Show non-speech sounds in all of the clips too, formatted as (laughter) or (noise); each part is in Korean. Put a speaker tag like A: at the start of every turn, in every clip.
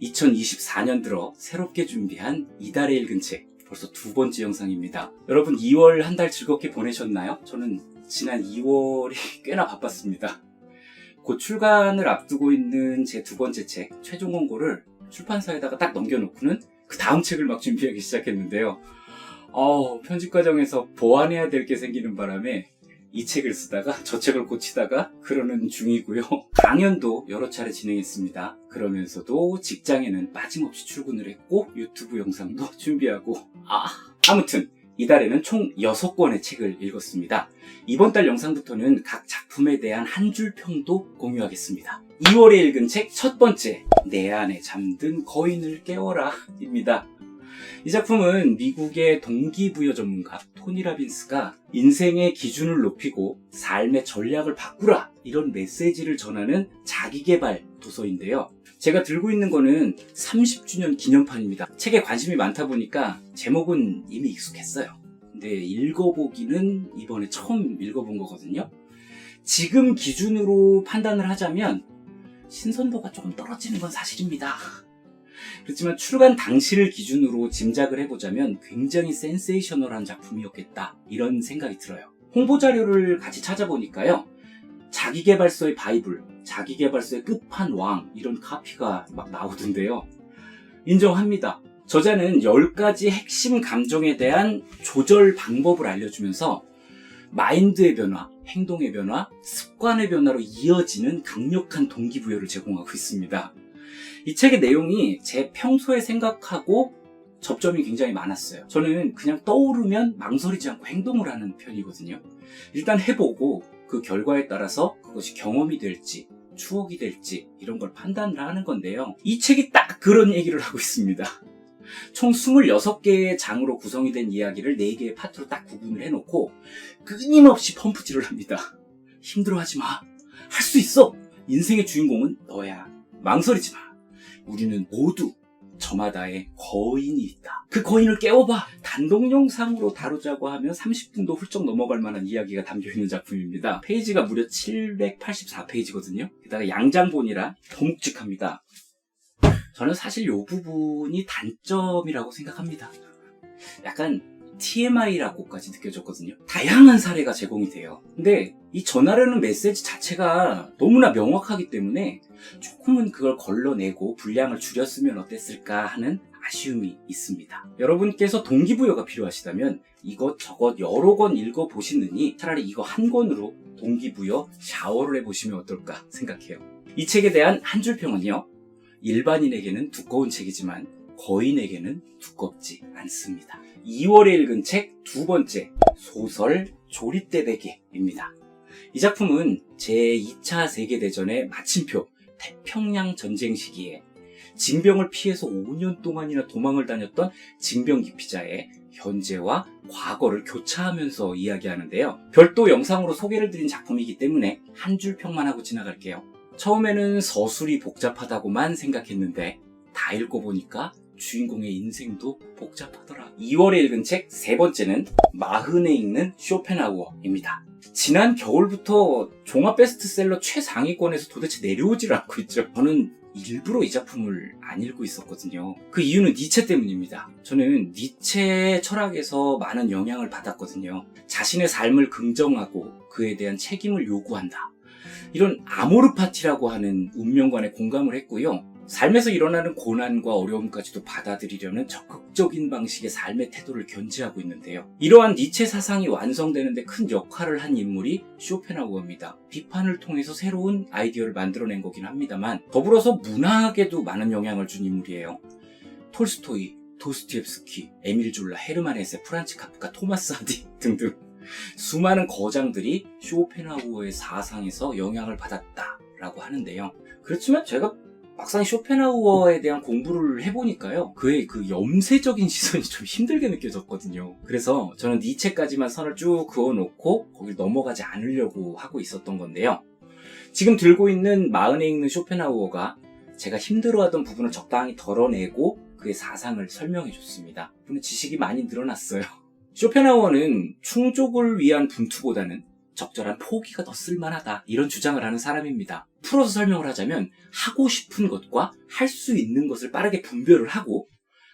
A: 2024년 들어 새롭게 준비한 이달의 읽은 책 벌써 두 번째 영상입니다. 여러분 2월 한 달 즐겁게 보내셨나요? 저는 지난 2월이 (laughs) 꽤나 바빴습니다. 곧 출간을 앞두고 있는 제 두 번째 책 최종 원고를 출판사에다가 딱 넘겨놓고는 그 다음 책을 막 준비하기 시작했는데요. 어, 편집 과정에서 보완해야 될 게 생기는 바람에 이 책을 쓰다가 저 책을 고치다가 그러는 중이고요. (laughs) 강연도 여러 차례 진행했습니다. 그러면서도 직장에는 빠짐없이 출근을 했고 유튜브 영상도 (laughs) 준비하고 아 아무튼 이달에는 총 6권의 책을 읽었습니다. 이번 달 영상부터는 각 작품에 대한 한 줄 평도 공유하겠습니다. 2월에 읽은 책 첫 번째 내 안에 잠든 거인을 깨워라 입니다. 이 작품은 미국의 동기부여 전문가 토니 라빈스가 인생의 기준을 높이고 삶의 전략을 바꾸라 이런 메시지를 전하는 자기개발 도서인데요. 제가 들고 있는 거는 30주년 기념판입니다. 책에 관심이 많다 보니까 제목은 이미 익숙했어요. 근데 읽어보기는 이번에 처음 읽어본 거거든요. 지금 기준으로 판단을 하자면 신선도가 조금 떨어지는 건 사실입니다. 그렇지만 출간 당시를 기준으로 짐작을 해보자면 굉장히 센세이셔널한 작품이었겠다 이런 생각이 들어요. 홍보 자료를 같이 찾아보니까요. 자기개발서의 바이블, 자기개발서의 끝판왕 이런 카피가 막 나오던데요. 인정합니다. 저자는 10가지 핵심 감정에 대한 조절 방법을 알려주면서 마인드의 변화, 행동의 변화, 습관의 변화로 이어지는 강력한 동기부여를 제공하고 있습니다. 이 책의 내용이 제 평소에 생각하고 접점이 굉장히 많았어요. 저는 그냥 떠오르면 망설이지 않고 행동을 하는 편이거든요. 일단 해보고 그 결과에 따라서 그것이 경험이 될지 추억이 될지 이런 걸 판단을 하는 건데요. 이 책이 딱 그런 얘기를 하고 있습니다. 총 26개의 장으로 구성이 된 이야기를 4개의 파트로 딱 구분을 해놓고 끊임없이 펌프질을 합니다. 힘들어하지 마. 할 수 있어. 인생의 주인공은 너야. 망설이지 마. 우리는 모두 저마다의 거인이 있다. 그 거인을 깨워봐. 단독 영상으로 다루자고 하면 30분도 훌쩍 넘어갈 만한 이야기가 담겨 있는 작품입니다. 페이지가 무려 784페이지거든요. 게다가 양장본이라 더 묵직합니다. 저는 사실 이 부분이 단점이라고 생각합니다. 약간 TMI라고까지 느껴졌거든요. 다양한 사례가 제공이 돼요. 근데 이 전하려는 메시지 자체가 너무나 명확하기 때문에 조금은 그걸 걸러내고 분량을 줄였으면 어땠을까 하는 아쉬움이 있습니다. 여러분께서 동기부여가 필요하시다면 이것저것 여러 권 읽어보시느니 차라리 이거 한 권으로 동기부여 샤워를 해보시면 어떨까 생각해요. 이 책에 대한 한 줄 평은요. 일반인에게는 두꺼운 책이지만 거인에게는 두껍지 않습니다. 2월에 읽은 책 두 번째 소설 조립대대계입니다. 이 작품은 제2차 세계대전의 마침표 태평양 전쟁 시기에 징병을 피해서 5년 동안이나 도망을 다녔던 징병 기피자의 현재와 과거를 교차하면서 이야기하는데요. 별도 영상으로 소개를 드린 작품이기 때문에 한 줄 평만 하고 지나갈게요. 처음에는 서술이 복잡하다고만 생각했는데 다 읽어보니까 주인공의 인생도 복잡하더라. 2월에 읽은 책 세 번째는 마흔에 읽는 쇼펜하우어입니다. 지난 겨울부터 종합 베스트셀러 최상위권에서 도대체 내려오질 않고 있죠. 저는 일부러 이 작품을 안 읽고 있었거든요. 그 이유는 니체 때문입니다. 저는 니체의 철학에서 많은 영향을 받았거든요. 자신의 삶을 긍정하고 그에 대한 책임을 요구한다. 이런 아모르파티라고 하는 운명관에 공감을 했고요. 삶에서 일어나는 고난과 어려움까지도 받아들이려는 적극적인 방식의 삶의 태도를 견지하고 있는데요. 이러한 니체 사상이 완성되는데 큰 역할을 한 인물이 쇼펜하우어입니다. 비판을 통해서 새로운 아이디어를 만들어낸 거긴 합니다만 더불어서 문화에도 많은 영향을 준 인물이에요. 톨스토이, 도스티옙스키, 에밀 졸라, 헤르만 헤세, 프란츠 카프카, 토마스 하디 (laughs) 등등 수많은 거장들이 쇼펜하우어의 사상에서 영향을 받았다라고 하는데요. 그렇지만 제가 막상 쇼펜하우어에 대한 공부를 해보니까요. 그의 그 염세적인 (laughs) 시선이 좀 힘들게 느껴졌거든요. 그래서 저는 니체까지만 선을 쭉 그어놓고 거길 넘어가지 않으려고 하고 있었던 건데요. 지금 들고 있는 마흔에 읽는 쇼펜하우어가 제가 힘들어하던 부분을 적당히 덜어내고 그의 사상을 설명해 줬습니다. 근데 지식이 많이 늘어났어요. (laughs) 쇼펜하우어는 충족을 위한 분투보다는 적절한 포기가 더 쓸만하다 이런 주장을 하는 사람입니다. 풀어서 설명을 하자면 하고 싶은 것과 할 수 있는 것을 빠르게 분별을 하고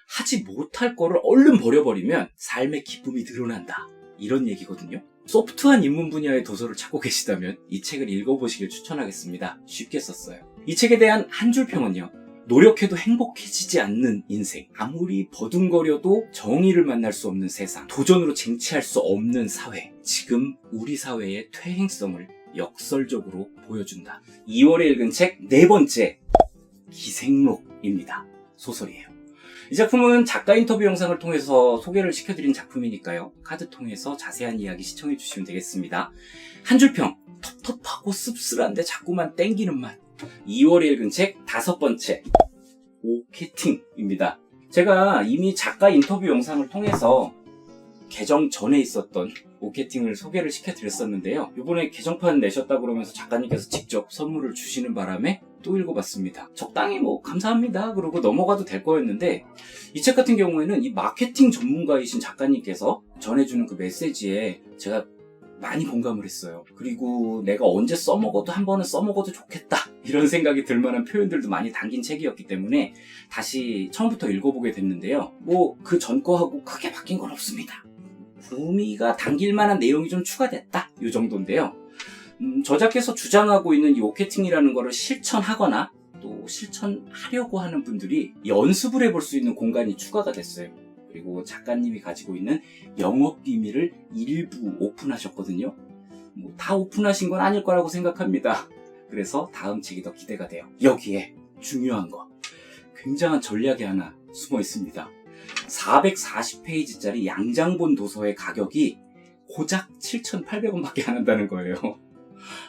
A: 하지 못할 거를 얼른 버려버리면 삶의 기쁨이 늘어난다. 이런 얘기거든요. 소프트한 인문 분야의 도서를 찾고 계시다면 이 책을 읽어보시길 추천하겠습니다. 쉽게 썼어요. 이 책에 대한 한 줄 평은요. 노력해도 행복해지지 않는 인생. 아무리 버둥거려도 정의를 만날 수 없는 세상. 도전으로 쟁취할 수 없는 사회. 지금 우리 사회의 퇴행성을 역설적으로 보여준다. 2월에 읽은 책 네 번째. 기생록입니다. 소설이에요. 이 작품은 작가 인터뷰 영상을 통해서 소개를 시켜드린 작품이니까요. 카드 통해서 자세한 이야기 시청해 주시면 되겠습니다. 한 줄평. 텁텁하고 씁쓸한데 자꾸만 땡기는 맛. 2월에 읽은 책 다섯 번째. 오케팅입니다. 제가 이미 작가 인터뷰 영상을 통해서 개정 전에 있었던 오케팅을 소개를 시켜드렸었는데요. 이번에 개정판 내셨다 그러면서 작가님께서 직접 선물을 주시는 바람에 또 읽어봤습니다. 적당히 뭐 감사합니다 그러고 넘어가도 될 거였는데 이 책 같은 경우에는 이 마케팅 전문가이신 작가님께서 전해주는 그 메시지에 제가 많이 공감을 했어요. 그리고 내가 언제 써먹어도 한 번은 써먹어도 좋겠다. 이런 생각이 들 만한 표현들도 많이 담긴 책이었기 때문에 다시 처음부터 읽어보게 됐는데요. 뭐 그 전 거하고 크게 바뀐 건 없습니다. 의미가 담길 만한 내용이 좀 추가됐다. 이 정도인데요. 음, 저자께서 주장하고 있는 이 오케팅이라는 거를 실천하거나 또 실천하려고 하는 분들이 연습을 해볼 수 있는 공간이 추가가 됐어요. 그리고 작가님이 가지고 있는 영업 비밀을 일부 오픈하셨거든요. 뭐 다 오픈하신 건 아닐 거라고 생각합니다. 그래서 다음 책이 더 기대가 돼요. 여기에 중요한 거. 굉장한 전략이 하나 숨어 있습니다. 440페이지짜리 양장본 도서의 가격이 고작 7,800원밖에 안 한다는 거예요.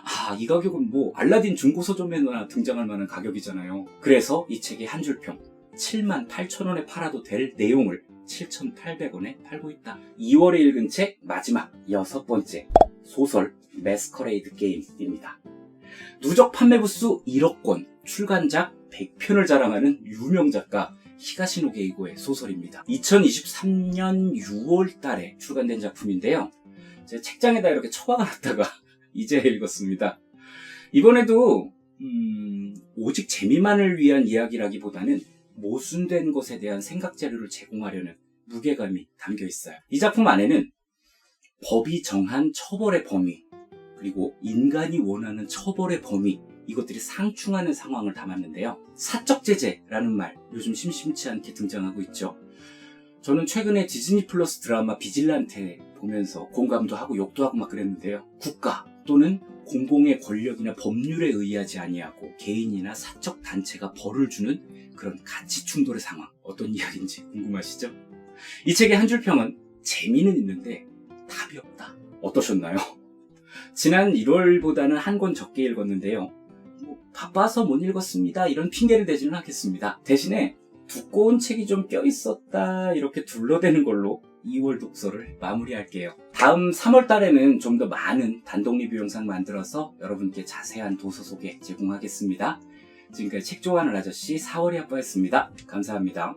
A: 아, 이 가격은 뭐 알라딘 중고 서점에나 등장할 만한 가격이잖아요. 그래서 이 책이 한 줄평 78,000원에 팔아도 될 내용을 7,800원에 팔고 있다. 2월에 읽은 책 마지막 여섯 번째 소설 메스커레이드 게임입니다. 누적 판매 부수 1억 권, 출간작 100편을 자랑하는 유명 작가 히가시노 게이고의 소설입니다. 2023년 6월 달에 출간된 작품인데요. 제 책장에다 이렇게 처박아놨다가 (laughs) 이제 읽었습니다. 이번에도 음, 오직 재미만을 위한 이야기라기보다는 모순된 것에 대한 생각 자료를 제공하려는 무게감이 담겨 있어요. 이 작품 안에는 법이 정한 처벌의 범위, 그리고 인간이 원하는 처벌의 범위, 이것들이 상충하는 상황을 담았는데요. 사적 제재라는 말 요즘 심심치 않게 등장하고 있죠. 저는 최근에 디즈니 플러스 드라마 비질란테 보면서 공감도 하고 욕도 하고 막 그랬는데요. 국가 또는 공공의 권력이나 법률에 의하지 아니하고 개인이나 사적 단체가 벌을 주는 그런 가치 충돌의 상황 어떤 이야기인지 궁금하시죠? 이 책의 한 줄 평은 재미는 있는데 답이 없다. 어떠셨나요? (laughs) 지난 1월보다는 한 권 적게 읽었는데요. 뭐, 바빠서 못 읽었습니다. 이런 핑계를 대지는 않겠습니다. 대신에 두꺼운 책이 좀 껴있었다. 이렇게 둘러대는 걸로 2월 독서를 마무리할게요. 다음 3월 달에는 좀 더 많은 단독 리뷰 영상 만들어서 여러분께 자세한 도서 소개 제공하겠습니다. 지금까지 책 좋아하는 아저씨 4월이 아빠였습니다. 감사합니다.